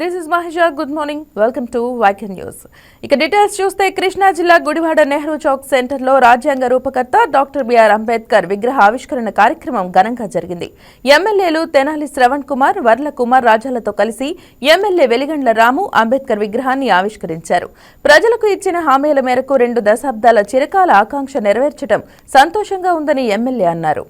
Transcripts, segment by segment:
This is Mahisha good morning welcome to YK news ఇక details చూస్తే కృష్ణా జిల్లా గుడివాడ నెహ్రూ చౌక్ సెంటర్లో రాజ్యాంగ రూపకర్త డాక్టర్ బిఆర్ అంబేద్కర్ విగ్రహ ఆవిష్కరణ కార్యక్రమం ఘనంగా జరిగింది. ఎమ్మెల్యేలు తెనాలి శ్రవణ్ కుమార్ వర్ల కుమార్ రాజాలతో కలిసి ఎమ్మెల్యే వెలిగండ్ల రాము అంబేద్కర్ విగ్రహాన్ని ఆవిష్కరించారు. ప్రజలకు ఇచ్చిన హామీల మేరకు రెండు దశాబ్దాల చిరకాల ఆకాంక్ష నెరవేర్చడం సంతోషంగా ఉందని ఎమ్మెల్యే అన్నారు.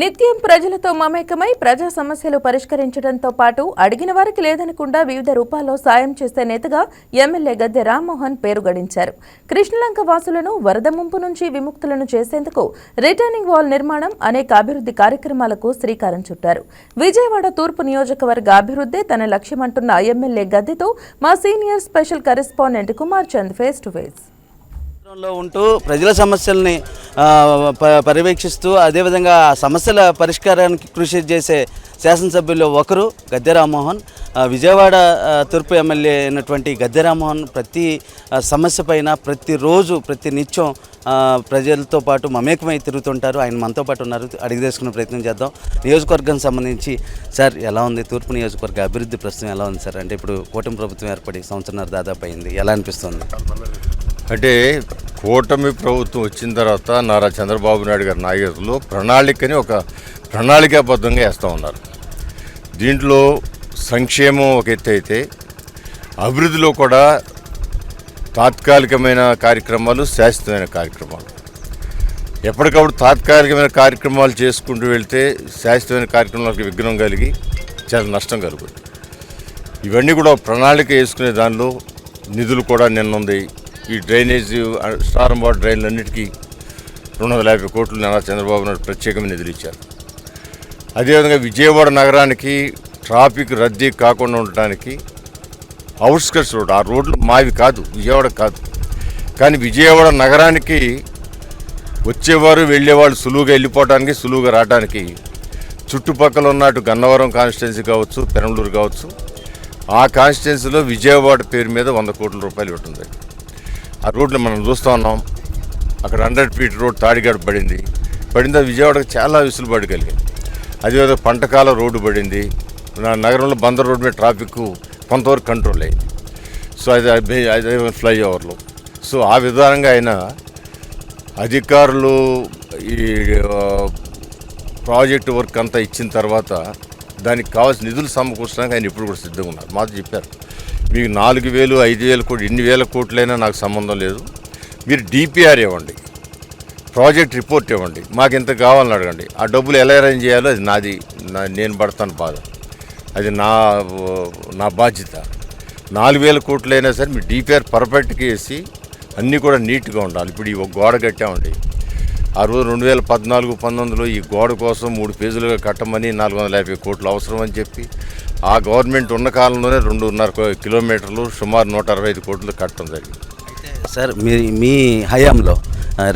నిత్యం ప్రజలతో మమేకమై ప్రజా సమస్యలు పరిష్కరించడంతో పాటు అడిగిన వారికి లేదనకుండా వివిధ రూపాల్లో సాయం చేసే నేతగా ఎమ్మెల్యే గద్దె రామ్మోహన్ పేరు గడించారు. కృష్ణలంక వాసులను వరద ముంపు నుంచి విముక్తులను చేసేందుకు రిటర్నింగ్ వాల్ నిర్మాణం అనేక అభివృద్ధి కార్యక్రమాలకు శ్రీకారం చుట్టారు. విజయవాడ తూర్పు నియోజకవర్గ అభివృద్ధి తన లక్ష్యమంటున్న ఎమ్మెల్యే గద్దెతో మా senior special correspondent Kumar Chand face to face. లో ఉంటూ ప్రజల సమస్యల్ని ప- పర్యవేక్షిస్తూ అదేవిధంగా సమస్యల పరిష్కారానికి కృషి చేసే శాసనసభ్యుల్లో ఒకరు గద్దె రామ్మోహన్. విజయవాడ తూర్పు ఎమ్మెల్యే అయినటువంటి గద్దె రామ్మోహన్ ప్రతి సమస్య పైన ప్రతిరోజు ప్రతి నిత్యం ప్రజలతో పాటు మమేకమై తిరుగుతుంటారు. ఆయన మనతో పాటు ఉన్నారు. అడిగి తెలుసుకునే ప్రయత్నం చేద్దాం. నియోజకవర్గానికి సంబంధించి సార్ ఎలా ఉంది? తూర్పు నియోజకవర్గ అభివృద్ధి ప్రస్తుతం ఎలా ఉంది సార్? అంటే ఇప్పుడు కూటమి ప్రభుత్వం ఏర్పడి సంవత్సరం దాదాపు అయింది. ఎలా అనిపిస్తుంది? అంటే కూటమి ప్రభుత్వం వచ్చిన తర్వాత నారా చంద్రబాబు నాయుడు గారి నాయకత్వంలో ప్రణాళికని ఒక ప్రణాళికాబద్ధంగా వేస్తూ ఉన్నారు. దీంట్లో సంక్షేమం ఒక ఎత్తు అయితే అభివృద్ధిలో కూడా తాత్కాలికమైన కార్యక్రమాలు శాశ్వతమైన కార్యక్రమాలు. ఎప్పటికప్పుడు తాత్కాలికమైన కార్యక్రమాలు చేసుకుంటూ వెళ్తే శాశ్వతమైన కార్యక్రమాలకు విఘ్నం కలిగి చాలా నష్టం కలుగుతుంది. ఇవన్నీ కూడా ప్రణాళిక వేసుకునే దానిలో నిధులు కూడా నిన్నుంది ఈ డ్రైనేజ్ స్టారం వాటర్ డ్రైన్లన్నిటికీ రెండు వందల యాభై కోట్లు నారా చంద్రబాబు నాయుడు ప్రత్యేకమైన నిధులు ఇచ్చారు అదేవిధంగా విజయవాడ నగరానికి ట్రాఫిక్ రద్దీ కాకుండా ఉండటానికి అవుట్స్కట్స్ రోడ్ ఆ రోడ్లు మావి కాదు విజయవాడ కాదు. కానీ విజయవాడ నగరానికి వచ్చేవారు వెళ్ళేవాళ్ళు సులువుగా వెళ్ళిపోవడానికి సులువుగా రావడానికి చుట్టుపక్కల ఉన్నట్టు గన్నవరం కాన్స్టిట్యున్సీ కావచ్చు పెరంలూరు కావచ్చు ఆ కాన్స్టిట్యున్సీలో విజయవాడ పేరు మీద వంద కోట్ల రూపాయలు ఉంటుంది ఆ రోడ్లు మనం చూస్తూ ఉన్నాం. అక్కడ హండ్రెడ్ ఫీట్ రోడ్ తాడిగాడు పడింది. పడింది అది విజయవాడకు చాలా విసులుబాటు కలిగింది. అదేవిధంగా పంటకాల రోడ్డు పడింది. నా నగరంలో బందర్ రోడ్డు మీద ట్రాఫిక్ కొంతవరకు కంట్రోల్ అయింది. సో అది అదే- ఫ్లైఓవర్లు. సో ఆ విధానంగా ఆయన అధికారులు ఈ ప్రాజెక్ట్ వర్క్ అంతా ఇచ్చిన తర్వాత దానికి కావాల్సిన నిధులు సమకూర్చడానికి ఆయన ఇప్పుడు కూడా సిద్ధంగా ఉన్నారు. మాతో చెప్పారు. మీకు నాలుగు వేలు ఐదు వేల కోట్లు ఎన్ని వేల కోట్లైనా నాకు సంబంధం లేదు. మీరు డిపిఆర్ ఇవ్వండి. ప్రాజెక్ట్ రిపోర్ట్ ఇవ్వండి. మాకు ఇంత కావాలని అడగండి. ఆ డబ్బులు ఎలా అరేంజ్ చేయాలో అది నాది నేను పడతాను బాధ. అది నా నా బాధ్యత. నాలుగు వేల కోట్లైనా సరే మీ డిపిఆర్ పర్ఫెక్ట్గా వేసి అన్నీ కూడా నీట్గా ఉండాలి. ఇప్పుడు ఈ ఒక గోడ కట్టామండి. ఆ రోజు రెండు వేల పద్నాలుగు పంతొమ్మిదిలో ఈ గోడ కోసం మూడు పేజీలుగా కట్టమని నాలుగు వందల యాభై కోట్లు అవసరం అని చెప్పి ఆ గవర్నమెంట్ ఉన్న కాలంలోనే రెండున్నర కిలోమీటర్లు సుమారు నూట అరవై ఐదు కోట్లు కట్టడం జరిగింది. సార్ మీ మీ హయాంలో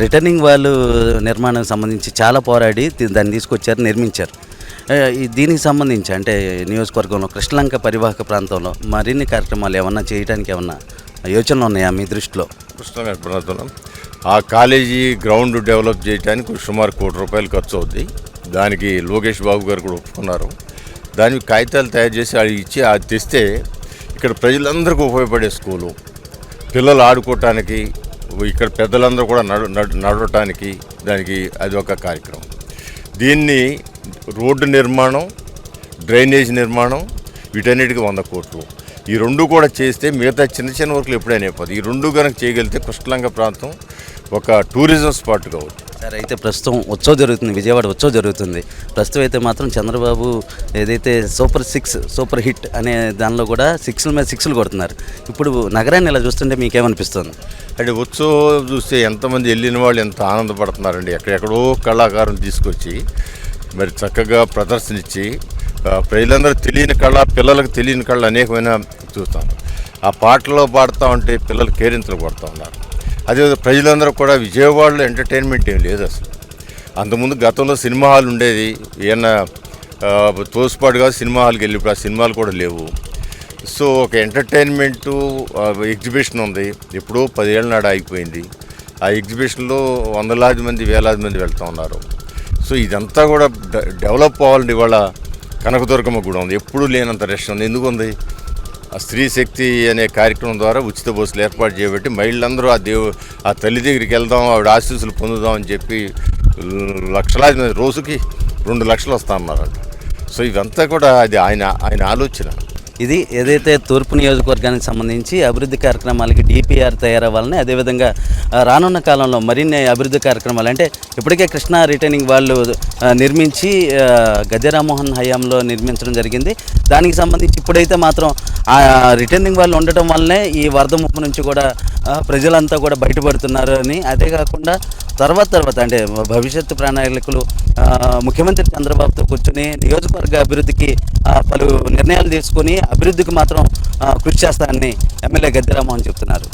రిటర్నింగ్ వాళ్ళు నిర్మాణం సంబంధించి చాలా పోరాడి దాన్ని తీసుకొచ్చారు నిర్మించారు. దీనికి సంబంధించి అంటే నియోజకవర్గంలో కృష్ణలంక పరివాహక ప్రాంతంలో మరిన్ని కార్యక్రమాలు ఏమన్నా చేయడానికి ఏమన్నా యోచనలు ఉన్నాయా మీ దృష్టిలో? ప్రాంతంలో. ఆ కాలేజీ గ్రౌండ్ డెవలప్ చేయడానికి సుమారు కోటి రూపాయలు ఖర్చు అవుద్ది. దానికి లోకేష్ బాబు గారు కూడా ఒప్పుకున్నారు. దానికి కాగితాలు తయారు చేసి అది ఇచ్చి అది తెస్తే ఇక్కడ ప్రజలందరికీ ఉపయోగపడే స్కూలు. పిల్లలు ఆడుకోవటానికి ఇక్కడ పెద్దలందరూ కూడా నడు నడవటానికి దానికి అది ఒక కార్యక్రమం. దీన్ని రోడ్డు నిర్మాణం డ్రైనేజ్ నిర్మాణం వీటన్నిటికీ వంద కోట్లు. ఈ రెండు కూడా చేస్తే మిగతా చిన్న చిన్న వర్కులు ఎప్పుడైనా అయిపోతుంది ఈ రెండు కనుక చేయగలిగితే కృష్ణలంక ప్రాంతం ఒక టూరిజం స్పాట్గా అవుతుంది సార్ అయితే ప్రస్తుతం ఉత్సవం జరుగుతుంది. విజయవాడ ఉత్సవం జరుగుతుంది. ప్రస్తుతం అయితే మాత్రం చంద్రబాబు ఏదైతే సూపర్ సిక్స్ సూపర్ హిట్ అనే దానిలో కూడా సిక్స్ల మీద సిక్స్లు కొడుతున్నారు. ఇప్పుడు నగరాన్ని ఇలా చూస్తుంటే మీకేమనిపిస్తుంది? అంటే ఉత్సవం చూస్తే ఎంతమంది వెళ్ళిన వాళ్ళు ఎంత ఆనందపడుతున్నారండి. ఎక్కడెక్కడో కళాకారులు తీసుకొచ్చి మరి చక్కగా ప్రదర్శన ఇచ్చి ఆ, ప్రజలందరూ తెలియని కళ పిల్లలకు తెలియని కళ అనేకమైన చూస్తాం. ఆ పాటలో పాడుతూ ఉంటే పిల్లలు కేరింతలు కొడుతూ ఉన్నారు. అదే ప్రజలందరూ కూడా విజయవాడలో ఎంటర్టైన్మెంట్ ఏం లేదు అసలు. అంతకుముందు గతంలో సినిమా హాల్ ఉండేది. ఏమన్నా తోసిపాటుగా సినిమా హాల్కి వెళ్ళి ఇప్పుడు ఆ సినిమాలు కూడా లేవు. సో ఒక ఎంటర్టైన్మెంట్ ఎగ్జిబిషన్ ఉంది. ఎప్పుడో పదేళ్ళ నాడు ఆగిపోయింది. ఆ ఎగ్జిబిషన్లో వందలాది మంది వేలాది మంది వెళ్తూ ఉన్నారు. సో ఇదంతా కూడా డె- డెవలప్ అవ్వాలంటే ఇవాళ కనకదుర్గమ్మ గుడి ఉంది. ఎప్పుడూ లేనంత రష్ ఉంది. ఎందుకు ఉంది? స్త్రీ శక్తి అనే కార్యక్రమం ద్వారా ఉచిత బస్సులు ఏర్పాటు చేయబట్టి మహిళలందరూ ఆ దేవు ఆ తల్లి దగ్గరికి వెళ్దాం ఆవిడ ఆశీస్సులు పొందుదాం అని చెప్పి లక్షలాది మంది రోజుకి రెండు లక్షలు వస్తా ఉన్నారంట సో ఇదంతా కూడా అది ఆయన ఆయన ఆలోచన. ఇది ఏదైతే తూర్పు నియోజకవర్గానికి సంబంధించి అభివృద్ధి కార్యక్రమాలకి డిపిఆర్ తయారవ్వాలని అదేవిధంగా రానున్న కాలంలో మరిన్ని అభివృద్ధి కార్యక్రమాలు అంటే ఇప్పటికే కృష్ణా రిటైనింగ్ వాళ్ళు నిర్మించి ఆ, గద్దె రామ్మోహన్ హయాంలో నిర్మించడం జరిగింది. దానికి సంబంధించి ఇప్పుడైతే మాత్రం ఆ రిటైనింగ్ వాళ్ళు ఉండటం వల్లనే ఈ వరద ముప్పు నుంచి కూడా ప్రజలంతా కూడా బయటపడుతున్నారు అని. అదే కాకుండా తర్వాత తర్వాత అంటే భవిష్యత్తు ప్రణాళికలు ముఖ్యమంత్రి చంద్రబాబుతో కూర్చొని నియోజకవర్గ అభివృద్ధికి పలు నిర్ణయాలు తీసుకొని అభివృద్ధికి మాత్రం కృషి చేస్తానని ఎమ్మెల్యే గద్దెరామోహన్ చెప్తున్నారు.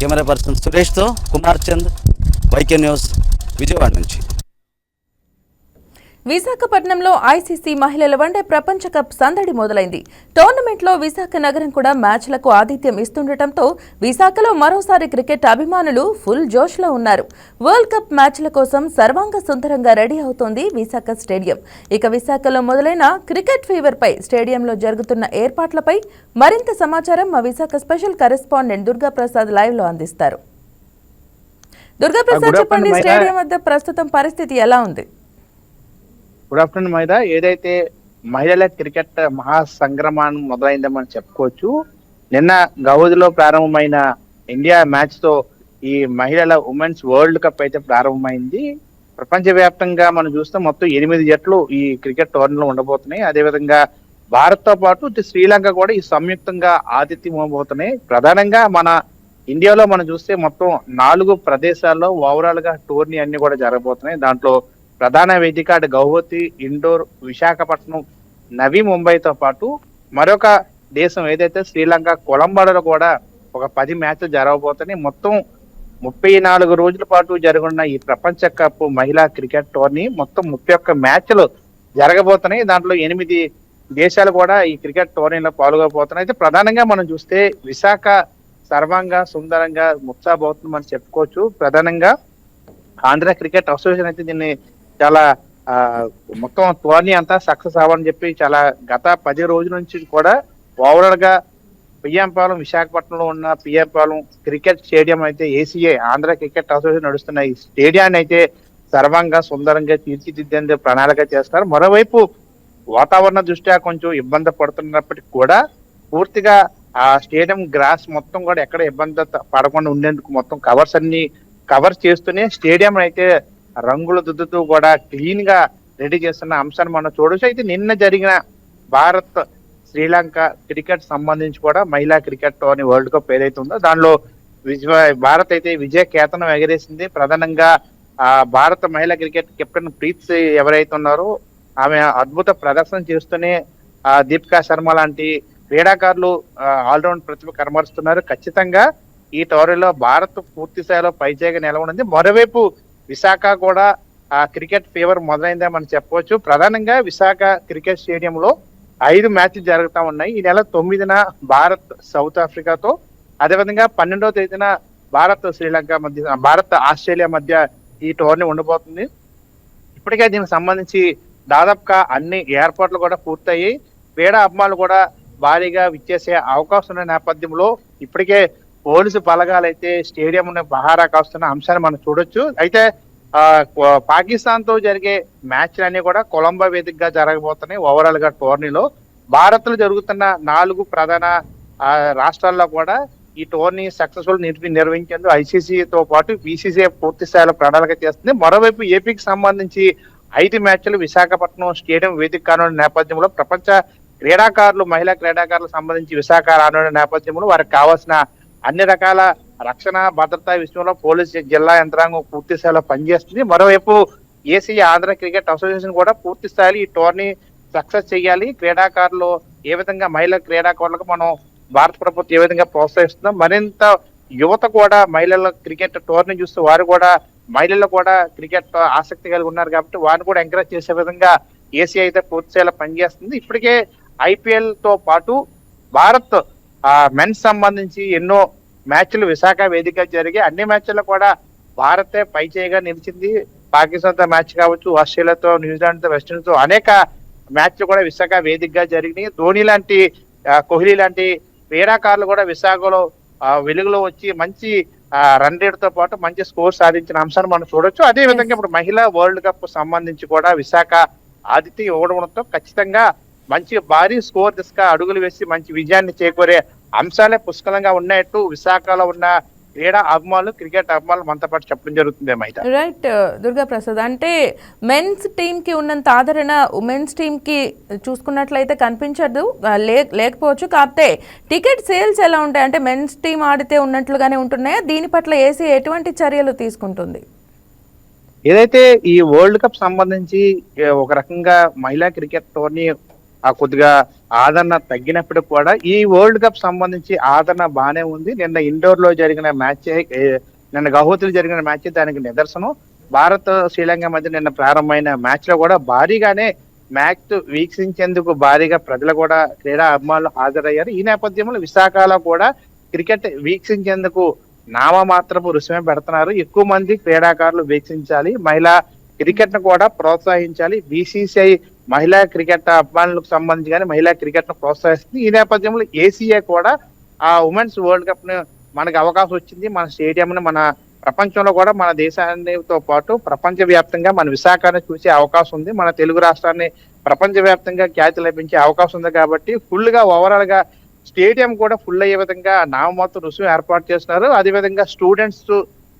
కెమెరా పర్సన్ సురేష్తో కుమార్ చంద్ వైకే న్యూస్ విజయవాడ నుంచి. విశాఖపట్నంలో ఐసీసీ మహిళల వన్డే ప్రపంచ కప్ సందడి మొదలైంది. టోర్నమెంట్లో విశాఖ నగరం కూడా మ్యాచ్లకు ఆతిథ్యం ఇస్తుండటంతో విశాఖలో మరోసారి క్రికెట్ అభిమానులు ఫుల్ జోష్లో ఉన్నారు. వరల్డ్ కప్ మ్యాచ్ల కోసం సర్వాంగ సుందరంగా రెడీ అవుతోంది విశాఖ స్టేడియం. ఇక విశాఖలో మొదలైన క్రికెట్ ఫీవర్పై స్టేడియంలో జరుగుతున్న ఏర్పాట్లపై మరింత సమాచారం మా విశాఖ స్పెషల్ కరెస్పాండెంట్ దుర్గాప్రసాద్ లైవ్లో అందిస్తారు. దుర్గాప్రసాద్ చెప్పండి. స్టేడియం వద్ద ప్రస్తుతం పరిస్థితి ఎలా ఉంది? గుడ్ ఆఫ్టర్నూన్ మైదా ఏదైతే మహిళల క్రికెట్ మహాసంగ్రమాన్ని మొదలైందని మనం చెప్పుకోవచ్చు నిన్న గౌహతిలో ప్రారంభమైన ఇండియా మ్యాచ్తో ఈ మహిళల ఉమెన్స్ వరల్డ్ కప్ అయితే ప్రారంభమైంది. ప్రపంచవ్యాప్తంగా మనం చూస్తే మొత్తం ఎనిమిది జట్లు ఈ క్రికెట్ టోర్నీలో ఉండబోతున్నాయి. అదేవిధంగా భారత్తో పాటు శ్రీలంక కూడా ఈ సంయుక్తంగా ఆతిథ్యం ఇవ్వబోతున్నాయి. ప్రధానంగా మన ఇండియాలో మనం చూస్తే మొత్తం నాలుగు ప్రదేశాల్లో ఓవరాల్గా టోర్నీ అన్ని కూడా జరగబోతున్నాయి. దాంట్లో ప్రధాన వేదిక గౌహతి ఇండోర్ విశాఖపట్నం నవీ ముంబైతో పాటు మరొక దేశం ఏదైతే శ్రీలంక కొలంబడలో కూడా ఒక పది మ్యాచ్లు జరగబోతున్నాయి. మొత్తం ముప్పై నాలుగు రోజుల పాటు జరగనున్న ఈ ప్రపంచ కప్ మహిళా క్రికెట్ టోర్నీ మొత్తం ముప్పై ఒక్క మ్యాచ్లు జరగబోతున్నాయి. దాంట్లో ఎనిమిది దేశాలు కూడా ఈ క్రికెట్ టోర్నీలో పాల్గొబోతున్నాయి అయితే ప్రధానంగా మనం చూస్తే విశాఖ సర్వంగా సుందరంగా ముత్సాబోతుంది మనం చెప్పుకోవచ్చు. ప్రధానంగా ఆంధ్ర క్రికెట్ అసోసియేషన్ అయితే దీన్ని చాలా మొత్తం టోర్నీ అంతా సక్సెస్ అవ్వాలని చెప్పి చాలా గత పది రోజుల నుంచి కూడా ఓవరాల్గా పిఎంపాలెం విశాఖపట్నంలో ఉన్న పిఎంపాలెం క్రికెట్ స్టేడియం అయితే ఏసీఏ ఆంధ్ర క్రికెట్ అసోసియేషన్ నడుస్తున్న ఈ స్టేడియాన్ని అయితే సర్వంగా సుందరంగా తీర్చిదిద్దేందుకు ప్రణాళిక చేస్తారు. మరోవైపు వాతావరణ దృష్ట్యా కొంచెం ఇబ్బంది పడుతున్నప్పటికీ కూడా పూర్తిగా ఆ స్టేడియం గ్రాస్ మొత్తం కూడా ఎక్కడ ఇబ్బంది పడకుండా ఉండేందుకు మొత్తం కవర్స్ అన్ని కవర్ చేస్తూనే స్టేడియం అయితే రంగులు దిద్దుతూ కూడా క్లీన్గా రెడీ చేస్తున్న అంశాన్ని మనం చూడొచ్చు. అయితే నిన్న జరిగిన భారత్ శ్రీలంక క్రికెట్ సంబంధించి కూడా మహిళా క్రికెట్ టోర్నీ వరల్డ్ కప్ ఏదైతే ఉందో దానిలో విజయ భారత్ అయితే విజయ కేతనం ఎగరేసింది. ప్రధానంగా ఆ భారత మహిళా క్రికెట్ కెప్టెన్ ప్రీత్ ఎవరైతే ఉన్నారో ఆమె అద్భుత ప్రదర్శన చేస్తూనే ఆ దీపికా శర్మ లాంటి క్రీడాకారులు ఆల్రౌండ్ ప్రతిభ కనబరుస్తున్నారు ఖచ్చితంగా ఈ టోర్నీలో భారత్ పూర్తి స్థాయిలో పైచేగా నిలవనుంది. మరోవైపు విశాఖ కూడా ఆ క్రికెట్ ఫీవర్ మొదలైందే మనం చెప్పవచ్చు. ప్రధానంగా విశాఖ క్రికెట్ స్టేడియంలో ఐదు మ్యాచ్లు జరుగుతూ ఉన్నాయి. ఈ నెల తొమ్మిదిన భారత్ సౌత్ ఆఫ్రికాతో అదేవిధంగా పన్నెండవ తేదీన భారత్ శ్రీలంక మధ్య భారత్ ఆస్ట్రేలియా మధ్య ఈ టోర్నీ ఉండబోతుంది. ఇప్పటికే దీనికి సంబంధించి దాదాపుగా అన్ని ఏర్పాట్లు కూడా పూర్తయ్యి క్రీడా అభిమానులు కూడా భారీగా విచ్చేసే అవకాశం ఉన్న నేపథ్యంలో ఇప్పటికే పోలీసు బలగాలు అయితే స్టేడియం బహారా కాస్తున్న అంశాన్ని మనం చూడొచ్చు. అయితే ఆ, పాకిస్తాన్తో జరిగే మ్యాచ్లన్నీ కూడా కొలంబో వేదికగా జరగబోతున్నాయి ఓవరాల్గా టోర్నీలో. భారత్లో జరుగుతున్న నాలుగు ప్రధాన రాష్ట్రాల్లో కూడా ఈ టోర్నీ సక్సెస్ఫుల్ నిర్వహించేందుకు ఐసీసీతో పాటు బీసీసీఐ పూర్తి స్థాయిలో ప్రణాళిక చేస్తుంది. మరోవైపు ఏపీకి సంబంధించి ఐదు మ్యాచ్లు విశాఖపట్నం స్టేడియం వేదిక కానున్న నేపథ్యంలో ప్రపంచ క్రీడాకారులు మహిళా క్రీడాకారులకు సంబంధించి విశాఖ రానున్న నేపథ్యంలో వారికి కావాల్సిన అన్ని రకాల రక్షణ భద్రతా విషయంలో పోలీస్ జిల్లా యంత్రాంగం పూర్తి స్థాయిలో పనిచేస్తుంది. మరోవైపు ఏసీ ఆంధ్ర క్రికెట్ అసోసియేషన్ కూడా పూర్తి స్థాయిలో ఈ టోర్నీ సక్సెస్ చేయాలి. క్రీడాకారులు ఏ విధంగా మహిళా క్రీడాకారులకు మనం భారత ప్రభుత్వం ఏ విధంగా ప్రోత్సహిస్తున్నాం? మరింత యువత కూడా మహిళల క్రికెట్ టోర్నీ చూస్తూ వారు కూడా మహిళలు కూడా క్రికెట్ ఆసక్తి కలిగి ఉన్నారు కాబట్టి వారిని కూడా ఎంకరేజ్ చేసే విధంగా ఏసీ అయితే పూర్తి స్థాయిలో పనిచేస్తుంది. ఇప్పటికే ఐపీఎల్తో పాటు భారత్ మెన్స్ సంబంధించి ఎన్నో మ్యాచ్లు విశాఖ వేదిక జరిగి అన్ని మ్యాచ్ల్లో కూడా భారతే పై చేయగా నిలిచింది. పాకిస్తాన్తో మ్యాచ్ కావచ్చు ఆస్ట్రేలియాతో న్యూజిలాండ్తో వెస్టిండీస్తో అనేక మ్యాచ్లు కూడా విశాఖ వేదికగా జరిగినాయి. ధోని లాంటి ఆ, కోహ్లీ లాంటి క్రీడాకారులు కూడా విశాఖలో ఆ, వెలుగులో వచ్చి మంచి రన్ రేట్తో పాటు మంచి స్కోర్ సాధించిన అంశాన్ని మనం చూడొచ్చు. అదే విధంగా ఇప్పుడు మహిళా వరల్డ్ కప్ సంబంధించి కూడా విశాఖ ఆతిథ్యం ఇవ్వడంతో ఖచ్చితంగా మంచి భారీ స్కోర్ దిశగా అడుగులు వేసి మంచి విజయాన్ని చేకూరే అంశాలే పుష్కలంగా ఉన్నట్టు విశాఖలో ఉన్న క్రీడా అభిమానులు క్రికెట్ అభిమానులు మనతో పాటు చెప్పడం జరుగుతుంది రైట్ దుర్గా ప్రసాద్ అంటే మెన్స్ టీంకి ఉన్నంత ఆదరణ ఉమెన్స్ టీంకి చూసుకున్నట్లయితే కనిపించదు లేకపోవచ్చు. కాకపోతే టికెట్ సేల్స్ ఎలా ఉంటాయి? అంటే మెన్స్ టీం ఆడితే ఉన్నట్లుగానే ఉంటున్నాయా? దీని పట్ల ఏసీ ఎటువంటి చర్యలు తీసుకుంటుంది? ఏదైతే ఈ వరల్డ్ కప్ సంబంధించి ఒక రకంగా మహిళా క్రికెట్ టోర్నీ ఆ కొద్దిగా ఆదరణ తగ్గినప్పటికి కూడా ఈ వరల్డ్ కప్ సంబంధించి ఆదరణ బాగానే ఉంది. నిన్న ఇండోర్లో జరిగిన మ్యాచ్ నిన్న గౌహతిలో జరిగిన మ్యాచ్ దానికి నిదర్శనం. భారత్ శ్రీలంక మధ్య నిన్న ప్రారంభమైన మ్యాచ్లో కూడా భారీగానే మ్యాచ్ వీక్షించేందుకు భారీగా ప్రజలు కూడా క్రీడా అభిమానులు హాజరయ్యారు. ఈ నేపథ్యంలో విశాఖలో కూడా క్రికెట్ వీక్షించేందుకు నామమాత్రపు రుసుమే పెడుతున్నారు. ఎక్కువ మంది క్రీడాకారులు వీక్షించాలి. మహిళా క్రికెట్ను కూడా ప్రోత్సహించాలి. బీసీసీఐ మహిళా క్రికెట్ అభిమానులకు సంబంధించి కానీ మహిళా క్రికెట్ను ప్రోత్సహిస్తుంది. ఈ నేపథ్యంలో ఏసీఏ కూడా ఆ ఉమెన్స్ వరల్డ్ కప్ని మనకి అవకాశం వచ్చింది. మన స్టేడియం ని మన ప్రపంచంలో కూడా మన దేశాన్నితో పాటు ప్రపంచ వ్యాప్తంగా మన విశాఖని చూసే అవకాశం ఉంది. మన తెలుగు రాష్ట్రాన్ని ప్రపంచ వ్యాప్తంగా ఖ్యాతి లభించే అవకాశం ఉంది కాబట్టి ఫుల్గా ఓవరాల్గా స్టేడియం కూడా ఫుల్ అయ్యే విధంగా నామమాత్రం రుసుము ఏర్పాటు చేస్తున్నారు. అదే విధంగా స్టూడెంట్స్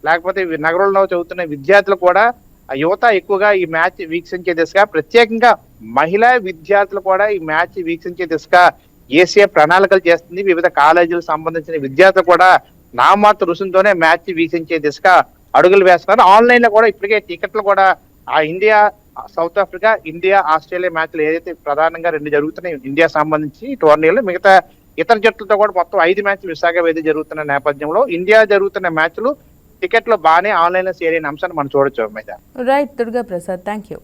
లేకపోతే నగరంలో చదువుతున్న విద్యార్థులు కూడా ఆ యువత ఎక్కువగా ఈ మ్యాచ్ వీక్షించే దిశగా ప్రత్యేకంగా మహిళా విద్యార్థులు కూడా ఈ మ్యాచ్ వీక్షించే దిశగా ఏసీఏ ప్రణాళికలు చేస్తుంది. వివిధ కాలేజీలకు సంబంధించిన విద్యార్థులు కూడా నామాత్ర రుసుంతోనే మ్యాచ్ వీక్షించే దిశగా అడుగులు వేస్తున్నారు. ఆన్లైన్లో కూడా ఇప్పటికే టికెట్లు కూడా ఆ India South Africa India Australia మ్యాచ్లు ఏదైతే ప్రధానంగా రెండు జరుగుతున్నాయి ఇండియా సంబంధించి టోర్నీలు మిగతా ఇతర జట్లతో కూడా మొత్తం ఐదు మ్యాచ్లు విశాఖ వేది జరుగుతున్న నేపథ్యంలో ఇండియా జరుగుతున్న మ్యాచ్లు టికెట్లు బాగానే ఆన్లైన్లో సేరైన అంశాన్ని మనం చూడొచ్చు మీద right Durga Prasad thank you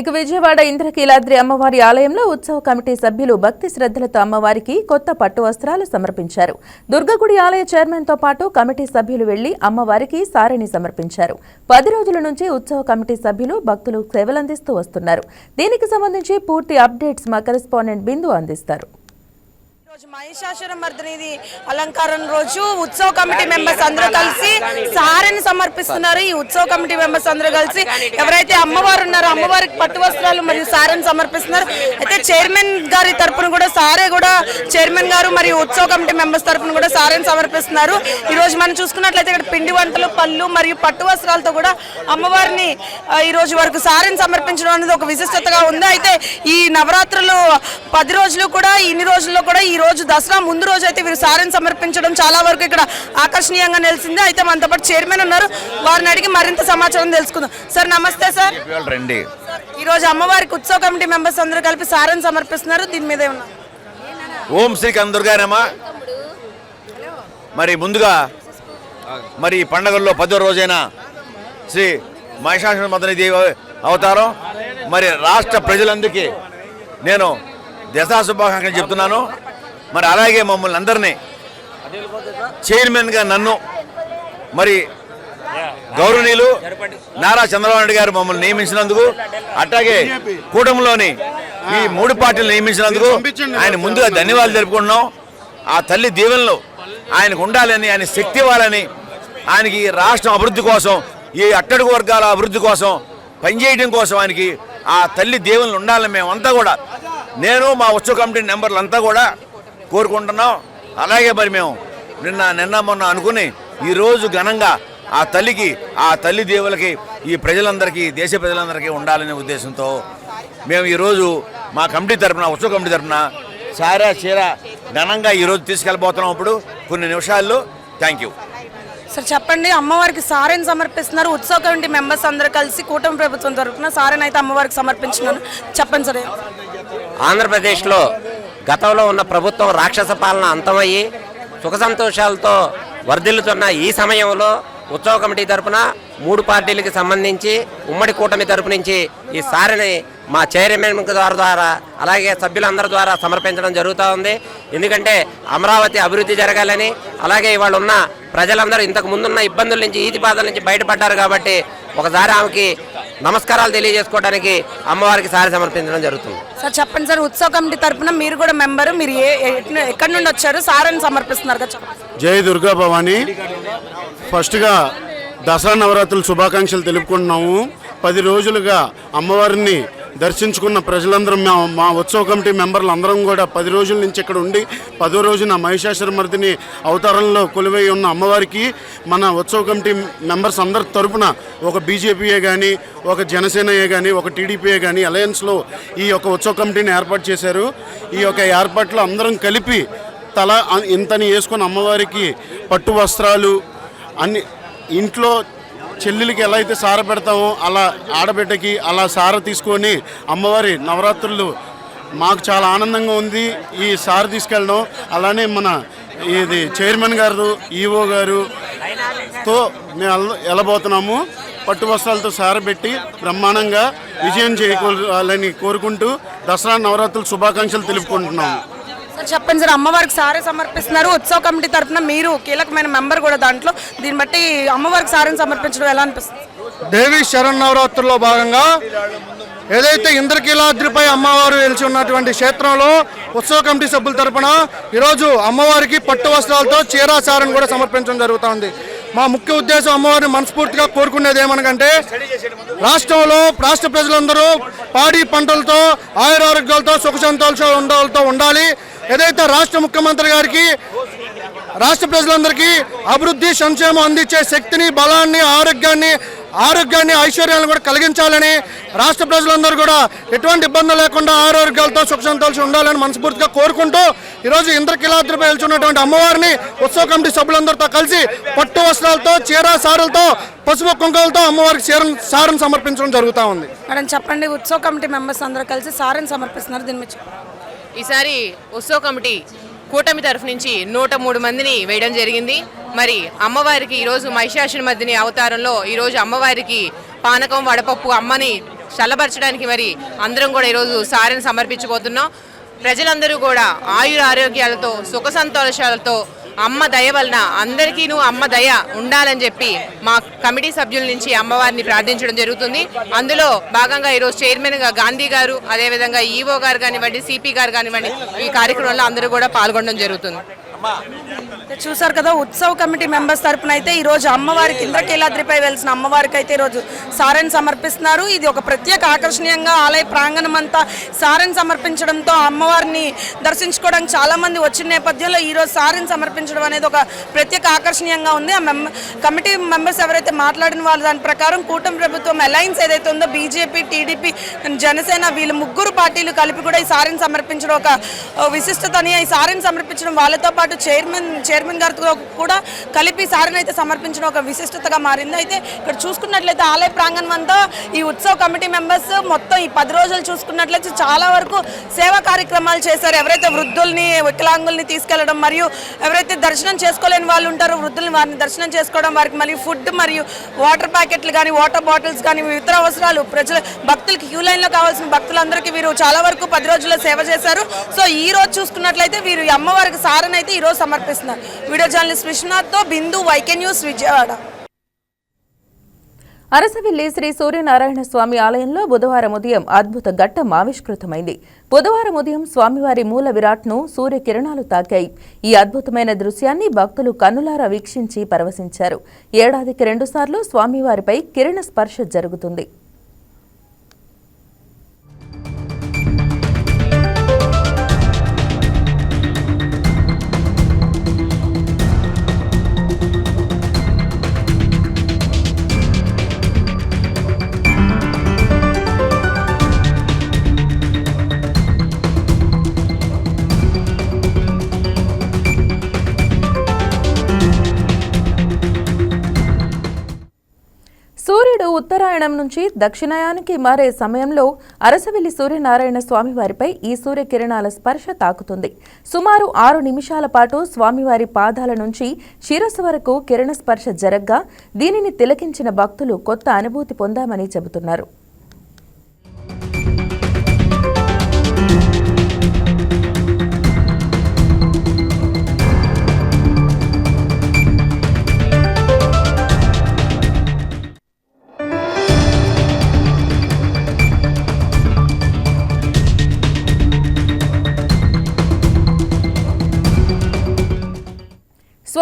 ఇక విజయవాడ ఇంద్రకీలాద్రి అమ్మవారి ఆలయంలో ఉత్సవ కమిటీ సభ్యులు భక్తి శ్రద్ధలతో అమ్మవారికి కొత్త పట్టు వస్త్రాలు సమర్పించారు. దుర్గగుడి ఆలయ చైర్మన్తో పాటు కమిటీ సభ్యులు వెళ్ళి అమ్మవారికి సారిని సమర్పించారు. పది రోజుల నుంచి ఉత్సవ కమిటీ సభ్యులు భక్తులు సేవలందిస్తూ వస్తున్నారు. దీనికి సంబంధించి పూర్తి అప్డేట్స్ మా కరెస్పాండెంట్ బిందు అందిస్తారు. రోజు మహిషాసుర మర్దినిది అలంకారం రోజు. ఉత్సవ కమిటీ మెంబర్స్ అందరూ కలిసి సారెని సమర్పిస్తున్నారు. ఈ ఉత్సవ కమిటీ మెంబర్స్ అందరూ కలిసి ఎవరైతే అమ్మవారు ఉన్నారో అమ్మవారికి పట్టు వస్త్రాలు మరియు సారెని సమర్పిస్తున్నారు. అయితే చైర్మన్ గారి తరపున కూడా సారే కూడా చైర్మన్ గారు మరియు ఉత్సవ కమిటీ మెంబర్స్ తరపున కూడా సారెని సమర్పిస్తున్నారు. ఈ రోజు మనం చూసుకున్నట్లయితే ఇక్కడ పిండి వంటలు పళ్ళు మరియు పట్టు వస్త్రాలతో కూడా అమ్మవారిని ఈ రోజు వరకు సారెని సమర్పించడం అనేది ఒక విశిష్టతగా ఉంది. అయితే ఈ నవరాత్రులు పది రోజులు కూడా ఇన్ని రోజుల్లో కూడా ఈ రోజు దసరా ముందు రోజు అయితే వీరు సారెని సమర్పించడం చాలా వరకు ఇక్కడ ఆకర్షణీయంగా నిలిచింది. అయితే మనతో పాటు చైర్మన్ ఉన్నారు. వారిని అడిగి మరింత సమాచారం తెలుసుకుందాం. సార్ నమస్తే సార్. రండి. ఈ రోజు అమ్మవారికి ఉత్సవ కమిటీ మెంబర్స్ అందరూ కలిపి సారెని సమర్పిస్తున్నారు. దీని మీద ఓం శ్రీ కందుర్గానమ్మ మరి ముందుగా మరి ఈ పండగల్లో పదో రోజైన శ్రీ మహిషాసుర మదన దేవి అవతారం. మరి రాష్ట్ర ప్రజలందరికీ నేను దసరా శుభాకాంక్షలు చెప్తున్నాను. మరి అలాగే మమ్మల్ని అందరినీ చైర్మన్గా నన్ను మరి గౌరవనీయులు నారా చంద్రబాబు నాయుడు గారు మమ్మల్ని నియమించినందుకు అట్లాగే కూటమిలోని ఈ మూడు పార్టీలు నియమించినందుకు ఆయన ముందుగా ధన్యవాదాలు జరుపుకుంటున్నాం ఆ తల్లి దీవెనలు ఆయనకు ఉండాలని ఆయన శక్తి ఇవ్వాలని ఆయనకి రాష్ట్రం అభివృద్ధి కోసం ఈ అట్టడుగు వర్గాల అభివృద్ధి కోసం పనిచేయడం కోసం ఆయనకి ఆ తల్లి దేవుళ్ళు ఉండాలని మేమంతా కూడా నేను మా ఉత్సవ కమిటీ నెంబర్లు అంతా కూడా కోరుకుంటున్నాం. అలాగే మరి మేము నిన్న నిన్న మొన్న అనుకుని ఈరోజు ఘనంగా ఆ తల్లికి ఆ తల్లి దేవులకి ఈ ప్రజలందరికీ దేశ ప్రజలందరికీ ఉండాలనే ఉద్దేశంతో మేము ఈరోజు మా కమిటీ తరపున ఉత్సవ కమిటీ తరపున సారా చీర ఘనంగా ఈరోజు తీసుకెళ్ళబోతున్నాం ఇప్పుడు. కొన్ని నిమిషాల్లో. థ్యాంక్ యూ సార్ చెప్పండి. అమ్మవారికి సారెని సమర్పిస్తున్నారు. ఉత్సవ కమిటీ మెంబర్స్ అందరూ కలిసి కూటమి ప్రభుత్వం తరఫున సారెని అయితే అమ్మవారికి సమర్పించినారు చెప్పండి సార్. ఆంధ్రప్రదేశ్లో గతంలో ఉన్న ప్రభుత్వం రాక్షస పాలన అంతమయ్యి సుఖ సంతోషాలతో వర్ధిల్లుతున్న ఈ సమయంలో ఉత్సవ కమిటీ తరపున మూడు పార్టీలకి సంబంధించి ఉమ్మడి కూటమి తరపు నుంచి ఈ సారిని మా చైర్మన్ గారి ద్వారా అలాగే సభ్యులందరి ద్వారా సమర్పించడం జరుగుతూ ఉంది. ఎందుకంటే అమరావతి అభివృద్ధి జరగాలని అలాగే ఇవాళ ఉన్న ప్రజలందరూ ఇంతకు ముందున్న ఇబ్బందుల నుంచి ఈతి బాధల నుంచి బయటపడ్డారు కాబట్టి ఒకసారి ఆమెకి నమస్కారాలు తెలియజేసుకోవడానికి అమ్మవారికి సారి సమర్పించడం జరుగుతుంది. సార్ చెప్పండి సార్ ఉత్సవ కమిటీ తరఫున మీరు కూడా మెంబరు మీరు ఏ ఎక్కడి నుండి వచ్చారు? సారెని సమర్పిస్తున్నారు కదా జై దుర్గా భవాని. ఫస్ట్గా దసరా నవరాత్రుల శుభాకాంక్షలు తెలుపుకుంటున్నాము. పది రోజులుగా అమ్మవారిని దర్శించుకున్న ప్రజలందరం మా మా ఉత్సవ కమిటీ మెంబర్లు అందరం కూడా పది రోజుల నుంచి ఇక్కడ ఉండి పదో రోజున మహిషాసురమర్దిని అవతారంలో కొలువై ఉన్న అమ్మవారికి మన ఉత్సవ కమిటీ మెంబర్స్ అందరి తరపున ఒక బీజేపీయే కానీ ఒక జనసేనయే కానీ ఒక టీడీపీయే కానీ అలయన్స్లో ఈ యొక్క ఉత్సవ కమిటీని ఏర్పాటు చేశారు. ఈ యొక్క ఏర్పాట్లు అందరం కలిపి తల ఇంతని వేసుకొని అమ్మవారికి పట్టు వస్త్రాలు అన్ని ఇంట్లో చెల్లెలకి ఎలా అయితే సార పెడతామో అలా ఆడబిడ్డకి అలా సార తీసుకొని అమ్మవారి నవరాత్రులు మాకు చాలా ఆనందంగా ఉంది. ఈ సార తీసుకెళ్ళడం అలానే మన ఇది చైర్మన్ గారు ఈఓ గారు తో మేము వెళ్ళబోతున్నాము. పట్టు వస్త్రాలతో సారబెట్టి బ్రహ్మాండంగా విజయం చేయాలని కోరుకుంటూ దసరా నవరాత్రుల శుభాకాంక్షలు తెలుపుకుంటున్నాము. సార్ చెప్పండి సార్ అమ్మవారికి సారే సమర్పిస్తున్నారు. ఉత్సవ కమిటీ తరఫున మీరు కీలకమైన మెంబర్ కూడా దాంట్లో. దీన్ని బట్టి అమ్మవారికి సారని సమర్పించడం ఎలా అనిపిస్తుంది? దేవి శరన్నవరాత్రుల్లో భాగంగా ఏదైతే ఇంద్రకీలాద్రిపై అమ్మవారు వెలిచి ఉన్నటువంటి క్షేత్రంలో ఉత్సవ కమిటీ సభ్యుల తరపున ఈరోజు అమ్మవారికి పట్టు వస్త్రాలతో చీరాచారం కూడా సమర్పించడం జరుగుతుంది. మా ముఖ్య ఉద్దేశం అమ్మవారిని మనస్ఫూర్తిగా కోరుకునేది ఏమనకంటే రాష్ట్రంలో రాష్ట్ర ప్రజలందరూ పాడి పంటలతో ఆయురారోగ్యాలతో సుఖ సంతోషాలతో ఉండాలి. ఏదైతే రాష్ట్ర ముఖ్యమంత్రి గారికి రాష్ట్ర ప్రజలందరికీ అభివృద్ధి సంక్షేమం అందించే శక్తిని బలాన్ని ఆరోగ్యాన్ని ఆరోగ్యాన్ని ఐశ్వర్యాన్ని కూడా కలిగించాలని రాష్ట్ర ప్రజలందరూ కూడా ఎటువంటి ఇబ్బందులు లేకుండా ఆరోగ్యాలతో సుఖ సంతోషం ఉండాలని మనస్ఫూర్తిగా కోరుకుంటూ ఈరోజు ఇంద్రకిలాద్రిపై వెళ్తున్నటువంటి అమ్మవారిని ఉత్సవ కమిటీ సభ్యులందరితో కలిసి పట్టు వస్త్రాలతో చీర సారులతో పసుపు కుంకాలతో అమ్మవారికి చీర సారను సమర్పించడం జరుగుతూ ఉంది మేడం చెప్పండి ఉత్సవ కమిటీ మెంబర్స్ అందరూ కలిసి సారెని సమర్పిస్తున్నారు దీని మీద చెప్పండి. ఈసారి ఉత్సవ కమిటీ కూటమి తరఫు నుంచి నూట మూడు మందిని వేయడం జరిగింది. మరి అమ్మవారికి ఈరోజు మహిషాసుని మధ్యని అవతారంలో ఈరోజు అమ్మవారికి పానకం వడపప్పు అమ్మని చల్లబరచడానికి మరి అందరం కూడా ఈరోజు సారిని సమర్పించబోతున్నాం. ప్రజలందరూ కూడా ఆయుర ఆరోగ్యాలతో సుఖ సంతోషాలతో అమ్మ దయ వలన అందరికీను అమ్మ దయ ఉండాలని చెప్పి మా కమిటీ సభ్యుల నుంచి అమ్మవారిని ప్రార్థించడం జరుగుతుంది. అందులో భాగంగా ఈరోజు చైర్మన్గా గాంధీ గారు అదేవిధంగా ఈవో గారు కానివ్వండి సిపి గారు కానివ్వండి ఈ కార్యక్రమంలో అందరూ కూడా పాల్గొనడం జరుగుతుంది. చూసారు కదా ఉత్సవ కమిటీ మెంబర్స్ తరపున అయితే ఈ రోజు అమ్మవారి ఇంద్రకీలాద్రిపై వెలిసిన అమ్మవారికి అయితే ఈ రోజు సారెని సమర్పిస్తున్నారు. ఇది ఒక ప్రత్యేక ఆకర్షణీయంగా ఆలయ ప్రాంగణం అంతా సారెని సమర్పించడంతో అమ్మవారిని దర్శించుకోవడానికి చాలా మంది వచ్చిన నేపథ్యంలో ఈ రోజు సారెని సమర్పించడం అనేది ఒక ప్రత్యేక ఆకర్షణీయంగా ఉంది. ఆ కమిటీ మెంబర్స్ ఎవరైతే మాట్లాడిన వాళ్ళు దాని ప్రకారం కూటమి ప్రభుత్వం అలయన్స్ ఏదైతే ఉందో బీజేపీ టీడీపీ జనసేన వీళ్ళు ముగ్గురు పార్టీలు కలిపి కూడా ఈ సారని సమర్పించడం ఒక విశిష్టతని ఈ సారని సమర్పించడం వాళ్ళతో పాటు చైర్మన్ చైర్మన్ గారితో కూడా కలిపి సారిని అయితే సమర్పించిన ఒక విశిష్టతగా మారింది. అయితే ఇక్కడ చూసుకున్నట్లయితే ఆలయ ప్రాంగణం అంతా ఈ ఉత్సవ కమిటీ మెంబర్స్ మొత్తం ఈ పది రోజులు చూసుకున్నట్లయితే చాలా వరకు సేవా కార్యక్రమాలు చేశారు. ఎవరైతే వృద్ధుల్ని వికలాంగుల్ని తీసుకెళ్ళడం మరియు ఎవరైతే దర్శనం చేసుకోలేని వాళ్ళు ఉంటారో వృద్ధుల్ని వారిని దర్శనం చేసుకోవడం వారికి మరియు ఫుడ్ మరియు వాటర్ ప్యాకెట్లు కానీ వాటర్ బాటిల్స్ కానీ ఇతర అవసరాలు ప్రజల భక్తులకి క్యూ లైన్లో కావాల్సిన భక్తులందరికీ వీరు చాలా వరకు పది రోజుల్లో సేవ చేశారు. సో ఈ రోజు చూసుకున్నట్లయితే వీరు అమ్మవారికి సారనైతే ఈరోజు సమర్పిస్తున్నారు. వీడియో జర్నలిస్ట్ విశ్వనాథ్తో బిందు వైకే న్యూస్ విజయవాడ. అరసవిల్లి శ్రీ సూర్యనారాయణ స్వామి ఆలయంలో బుధవారం ఉదయం అద్భుత ఘట్టం ఆవిష్కృతమైంది. బుధవారం ఉదయం స్వామివారి మూల విరాట్ను సూర్య కిరణాలు తాకాయి. ఈ అద్భుతమైన దృశ్యాన్ని భక్తులు కన్నులారా వీక్షించి పరవశించారు. ఏడాదికి రెండుసార్లు స్వామివారిపై కిరణ స్పర్శ జరుగుతుంది. ఉత్తరాయణం నుంచి దక్షిణాయానికి మారే సమయంలో అరసవెల్లి సూర్యనారాయణ స్వామివారిపై ఈ సూర్యకిరణాల స్పర్శ తాకుతుంది. సుమారు ఆరు నిమిషాల పాటు స్వామివారి పాదాల నుంచి శిరస్సు వరకు కిరణ స్పర్శ జరగ్గా దీనిని తిలకించిన భక్తులు కొత్త అనుభూతి పొందామని చెబుతున్నారు.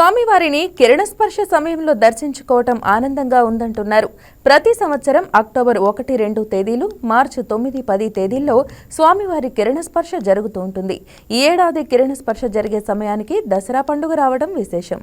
స్వామివారిని కిరణస్పర్శ సమయంలో దర్శించుకోవటం ఆనందంగా ఉందంటున్నారు. ప్రతి సంవత్సరం అక్టోబర్ ఒకటి రెండు తేదీలు మార్చి తొమ్మిది పది తేదీల్లో స్వామివారి కిరణస్పర్శ జరుగుతూ ఉంటుంది. ఈ ఏడాది కిరణస్పర్శ జరిగే సమయానికి దసరా పండుగ రావడం విశేషం.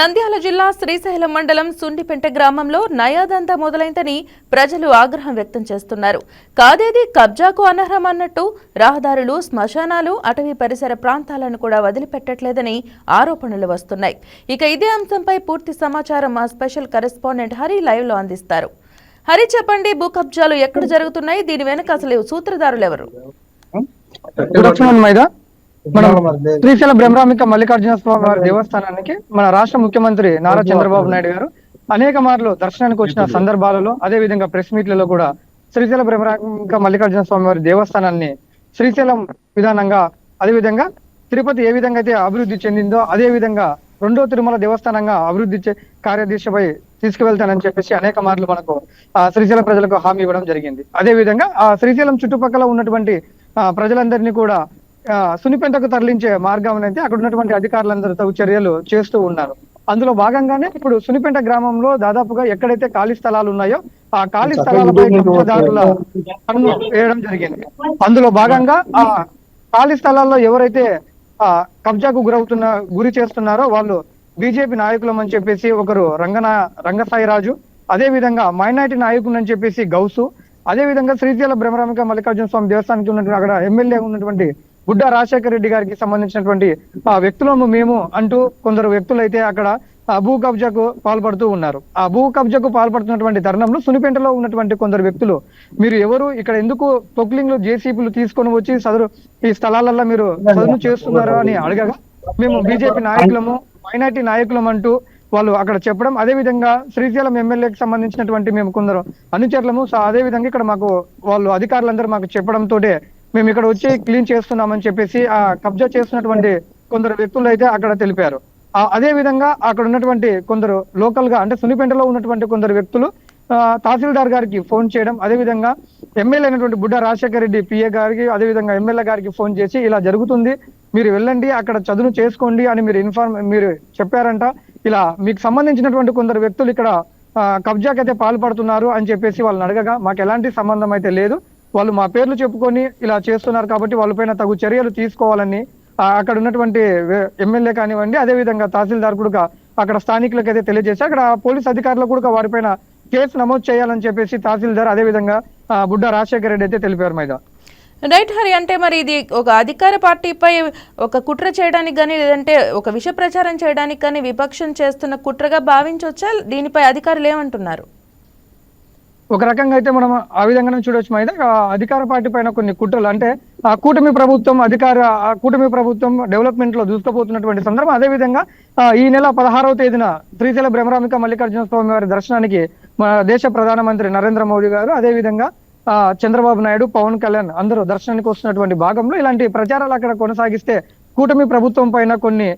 నంద్యాల జిల్లా శ్రీశైలం మండలం సుండిపెంట గ్రామంలో నయాదంతా మొదలైందని ప్రజలు ఆగ్రహం వ్యక్తం చేస్తున్నారు. కాదేది కబ్జాకు అనర్హం అన్నట్టు రహదారులు శ్మశానాలు అటవీ పరిసర ప్రాంతాలను కూడా వదిలిపెట్టట్లేదని ఆరోపణలు వస్తున్నాయి. ఇక ఇదే అంశంపై పూర్తి సమాచారం మా స్పెషల్ కరెస్పాండెంట్ హరి లైవ్లో అందిస్తారు. హరి చెప్పండి భూ కబ్జాలు ఎక్కడ జరుగుతున్నాయి? దీని వెనక అసలు సూత్రధారులు ఎవరు? మనం శ్రీశైల బ్రహ్మరామిక మల్లికార్జున స్వామి వారి దేవస్థానానికి మన రాష్ట్ర ముఖ్యమంత్రి నారా చంద్రబాబు నాయుడు గారు అనేక మార్లు దర్శనానికి వచ్చిన సందర్భాలలో అదే విధంగా ప్రెస్ మీట్లలో కూడా శ్రీశైల బ్రహ్మరామిక మల్లికార్జున స్వామి వారి దేవస్థానాన్ని శ్రీశైలం విధానంగా అదే విధంగా తిరుపతి ఏ విధంగా అయితే అభివృద్ధి చెందిందో అదే విధంగా రెండో తిరుమల దేవస్థానంగా అభివృద్ధి కార్యదీక్షపై తీసుకువెళ్తానని చెప్పేసి అనేక మార్లు మనకు ఆ శ్రీశైలం ప్రజలకు హామీ ఇవ్వడం జరిగింది. అదే విధంగా ఆ శ్రీశైలం చుట్టుపక్కల ఉన్నటువంటి ప్రజలందరినీ కూడా సునిపెంటకు తరలించే మార్గం అయితే అక్కడ ఉన్నటువంటి అధికారులందరూ తగు చర్యలు చేస్తూ ఉన్నారు. అందులో భాగంగానే ఇప్పుడు సునిపెంట గ్రామంలో దాదాపుగా ఎక్కడైతే ఖాళీ స్థలాలు ఉన్నాయో ఆ ఖాళీ స్థలాలపై కబ్జాదారుల పన్ను వేయడం జరిగింది. అందులో భాగంగా ఆ ఖాళీ స్థలాల్లో ఎవరైతే ఆ కబ్జాకు గురవుతున్న గురి చేస్తున్నారో వాళ్ళు బీజేపీ నాయకులం అని చెప్పేసి ఒకరు రంగనా రంగసాయి రాజు అదే విధంగా మైనార్టీ నాయకులు అని చెప్పేసి గౌసు అదే విధంగా శ్రీశైల బ్రహ్మరామిక మల్లికార్జున స్వామి దేవస్థానానికి ఉన్నటువంటి అక్కడ ఎమ్మెల్యే ఉన్నటువంటి గుడ్డ రాజశేఖర రెడ్డి గారికి సంబంధించినటువంటి ఆ వ్యక్తులము మేము అంటూ కొందరు వ్యక్తులు అయితే అక్కడ ఆ భూ కబ్జాకు పాల్పడుతూ ఉన్నారు. ఆ భూ కబ్జాకు పాల్పడుతున్నటువంటి తరుణంలో సునిపెంటలో ఉన్నటువంటి కొందరు వ్యక్తులు మీరు ఎవరు ఇక్కడ ఎందుకు పొక్లింగ్లు జేసీపీలు తీసుకొని వచ్చి సదరు ఈ స్థలాలలో మీరు చదువు చేస్తున్నారు అని అడగగా మేము బీజేపీ నాయకులము మైనార్టీ నాయకులం అంటూ వాళ్ళు అక్కడ చెప్పడం అదే విధంగా శ్రీశైలం ఎమ్మెల్యేకి సంబంధించినటువంటి మేము కొందరు అనుచరులము సో అదే విధంగా ఇక్కడ మాకు వాళ్ళు అధికారులందరూ మాకు చెప్పడంతో మేము ఇక్కడ వచ్చి క్లీన్ చేస్తున్నామని చెప్పేసి ఆ కబ్జా చేస్తున్నటువంటి కొందరు వ్యక్తులు అయితే అక్కడ తెలిపారు. అదే విధంగా అక్కడ ఉన్నటువంటి కొందరు లోకల్గా అంటే సునిపేటలో ఉన్నటువంటి కొందరు వ్యక్తులు తహసీల్దార్ గారికి ఫోన్ చేయడం అదే విధంగా ఎమ్మెల్యే అయినటువంటి బుడ్డ రాజశేఖర రెడ్డి పిఏ గారికి అదే విధంగా ఎమ్మెల్యే గారికి ఫోన్ చేసి ఇలా జరుగుతుంది మీరు వెళ్ళండి అక్కడ చదువు చేసుకోండి అని మీరు ఇన్ఫార్మ్ మీరు చెప్పారంట. ఇలా మీకు సంబంధించినటువంటి కొందరు వ్యక్తులు ఇక్కడ కబ్జాకైతే కబ్జాకి అయితే పాల్పడుతున్నారు అని చెప్పేసి వాళ్ళని అడగగా మాకు ఎలాంటి సంబంధం అయితే లేదు. వాళ్ళు మా పేర్లు చెప్పుకొని ఇలా చేస్తున్నారు కాబట్టి వాళ్ళపైన తగు చర్యలు తీసుకోవాలని అక్కడ ఉన్నటువంటి ఎమ్మెల్యే కానివ్వండి అదే విధంగా తహసీల్దార్ కూడా అక్కడ స్థానికులకు అయితే తెలియజేసి అక్కడ పోలీస్ అధికారులు కూడా వారిపైన కేసు నమోదు చేయాలని చెప్పేసి తహసీల్దార్ అదే విధంగా బుడ్డ రాజశేఖర రెడ్డి అయితే తెలిపారు మైదా. రైట్ హరి అంటే మరి ఇది ఒక అధికార పార్టీపై ఒక కుట్ర చేయడానికి కానీ లేదంటే ఒక విష ప్రచారం చేయడానికి కానీ విపక్షం చేస్తున్న కుట్రగా భావించవచ్చా? దీనిపై అధికారులు ఏమంటున్నారు? ఒక రకంగా అయితే మనం ఆ విధంగానే చూడొచ్చు అయితే అధికార పార్టీ పైన కొన్ని కుట్రలు అంటే ఆ కూటమి ప్రభుత్వం అధికార ఆ కూటమి ప్రభుత్వం డెవలప్మెంట్లో దూసుకుపోతున్నటువంటి సందర్భం. అదే విధంగా ఈ నెల పదహారవ తేదీన శ్రీశైల బ్రహ్మరామిక మల్లికార్జున స్వామి వారి దర్శనానికి మన దేశ ప్రధానమంత్రి నరేంద్ర మోడీ గారు అదే విధంగా ఆ, చంద్రబాబు నాయుడు పవన్ కళ్యాణ్ అందరూ దర్శనానికి వస్తున్నటువంటి భాగంలో ఇలాంటి ప్రచారాలు అక్కడ కొనసాగిస్తే కూటమి ప్రభుత్వం పైన కొన్ని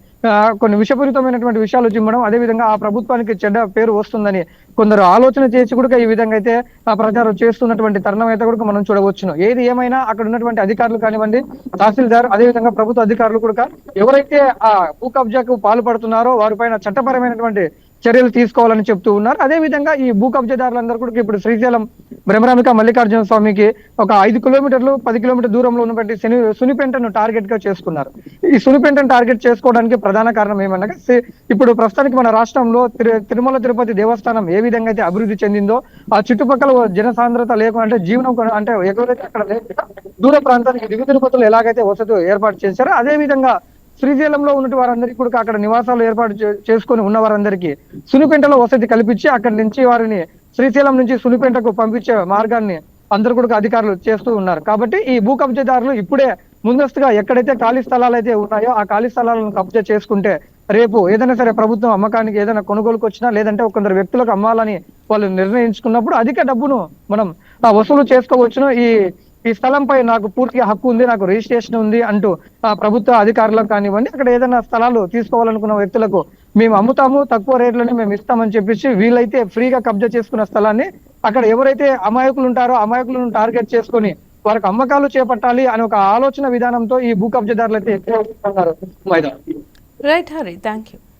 కొన్ని విషపూరితమైనటువంటి విషయాలు చిమ్మడం అదే విధంగా ఆ ప్రభుత్వానికి చెడ్డ పేరు వస్తుందని కొందరు ఆలోచన చేసి కూడా ఈ విధంగా అయితే ఆ ప్రచారం చేస్తున్నటువంటి తరుణం అయితే కూడా మనం చూడవచ్చును. ఏది ఏమైనా అక్కడ ఉన్నటువంటి అధికారులు కానివ్వండి తహసీల్దార్ అదే విధంగా ప్రభుత్వ అధికారులు కూడా ఎవరైతే ఆ భూ కబ్జాకు పాల్పడుతున్నారో వారిపైన చట్టపరమైనటువంటి చర్యలు తీసుకోవాలని చెప్తూ ఉన్నారు. అదే విధంగా ఈ భూ కబ్జాదారులందరూ కూడా ఇప్పుడు శ్రీశైలం బ్రహ్మరామిక మల్లికార్జున స్వామికి ఒక ఐదు కిలోమీటర్లు పది కిలోమీటర్ దూరంలో ఉన్నటువంటి శని సునిపెంటను టార్గెట్గా చేసుకున్నారు. ఈ సునిపెంటను టార్గెట్ చేసుకోవడానికి ప్రధాన కారణం ఏమనగా ఇప్పుడు ప్రస్తుతానికి మన రాష్ట్రంలో తిరు- తిరుమల తిరుపతి దేవస్థానం ఏ విధంగా అయితే అభివృద్ధి చెందిందో ఆ చుట్టుపక్కల జనసాంద్రత లేకుండా అంటే జీవనం అంటే ఎక్కడైతే అక్కడ లేకుండా దూర ప్రాంతానికి దిగు తిరుపతిలో ఎలాగైతే వసతి ఏర్పాటు చేశారో అదే విధంగా శ్రీశైలంలో ఉన్నటువంటి వారందరికీ కూడా అక్కడ నివాసాలు ఏర్పాటు చేసుకొని ఉన్న వారందరికీ సునిపెంటలో వసతి కల్పించి అక్కడి నుంచి వారిని శ్రీశైలం నుంచి సునిపెంటకు పంపించే మార్గాన్ని అందరు కూడా అధికారులు చేస్తూ ఉన్నారు. కాబట్టి ఈ భూ కబ్జాదారులు ఇప్పుడే ముందస్తుగా ఎక్కడైతే ఖాళీ స్థలాలు అయితే ఉన్నాయో ఆ ఖాళీ స్థలాలను కబ్జా చేసుకుంటే రేపు ఏదైనా సరే ప్రభుత్వం అమ్మకానికి ఏదైనా కొనుగోలుకు వచ్చినా లేదంటే కొందరు వ్యక్తులకు అమ్మాలని వాళ్ళు నిర్ణయించుకున్నప్పుడు అధిక డబ్బును మనం ఆ, వసూలు చేసుకోవచ్చును. ఈ ఈ స్థలంపై నాకు పూర్తిగా హక్కు ఉంది నాకు రిజిస్ట్రేషన్ ఉంది అంటూ ప్రభుత్వ అధికారులకు కానివ్వండి అక్కడ ఏదైనా స్థలాలు తీసుకోవాలనుకున్న వ్యక్తులకు మేము అమ్ముతాము తక్కువ రేట్లోనే మేము ఇస్తామని చెప్పేసి వీళ్ళైతే ఫ్రీగా కబ్జా చేసుకున్న స్థలాన్ని అక్కడ ఎవరైతే అమాయకులు ఉంటారో అమాయకులను టార్గెట్ చేసుకొని వారికి అమ్మకాలు చేపట్టాలి అనే ఒక ఆలోచన విధానంతో ఈ భూ కబ్జాదారులు అయితే ఎక్కువ రైట్ హరి థ్యాంక్ యూ